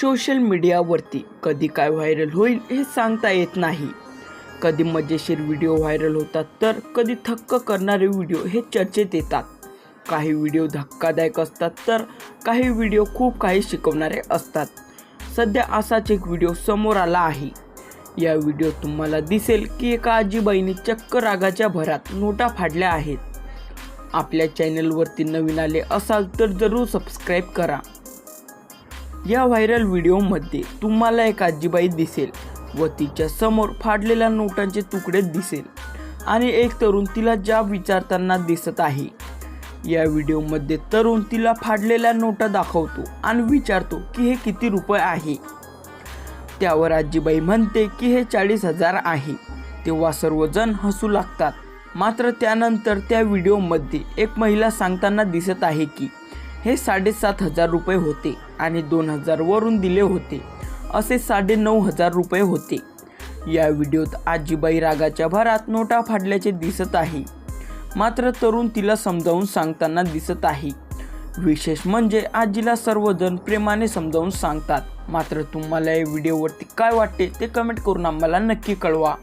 Social मीडियावरती कधी काय व्हायरल होईल हे सांगता येत नाही. कधी मजेशीर व्हिडिओ व्हायरल होतात तर कधी थक्क करणारे व्हिडिओ हे चर्चेत येतात. काही व्हिडिओ धक्कादायक असतात तर काही व्हिडिओ खूप काही शिकवणारे असतात. सध्या असाच एक व्हिडिओ समोर आला आहे. या व्हिडिओ तुम्हाला दिसेल की एका आजीबाईने चक्क रागाच्या भरात नोटा फाडल्या आहेत. आपल्या चॅनलवरती नवीन आले असाल तर जरूर सबस्क्राईब करा. या व्हायरल व्हिडिओमध्ये तुम्हाला एक आजीबाई दिसेल व तिच्या समोर फाडलेल्या नोटांचे तुकडे दिसेल. आणि एक तरुण तिला ज्या विचारताना दिसत आहे. या व्हिडिओमध्ये तरुण तिला फाडलेल्या नोटा दाखवतो आणि विचारतो की हे किती रुपये आहे. त्यावर आजीबाई म्हणते की हे चाळीस हजार आहे. तेव्हा सर्वजण हसू लागतात. मात्र त्यानंतर त्या व्हिडिओमध्ये एक महिला सांगताना दिसत आहे की हे साडेसात हजार रुपये होते आणि दोन हजार वरून दिले होते. असे साडे नऊ हजार रुपये होते. या व्हिडिओत आजीबाई रागाच्या भरात नोटा फाडल्याचे दिसत आहे. मात्र तरुण तिला समजावून सांगताना दिसत आहे. विशेष म्हणजे आजीला सर्वजण प्रेमाने समजावून सांगतात. मात्र तुम्हाला या व्हिडिओवरती काय वाटते ते कमेंट करून आम्हाला नक्की कळवा.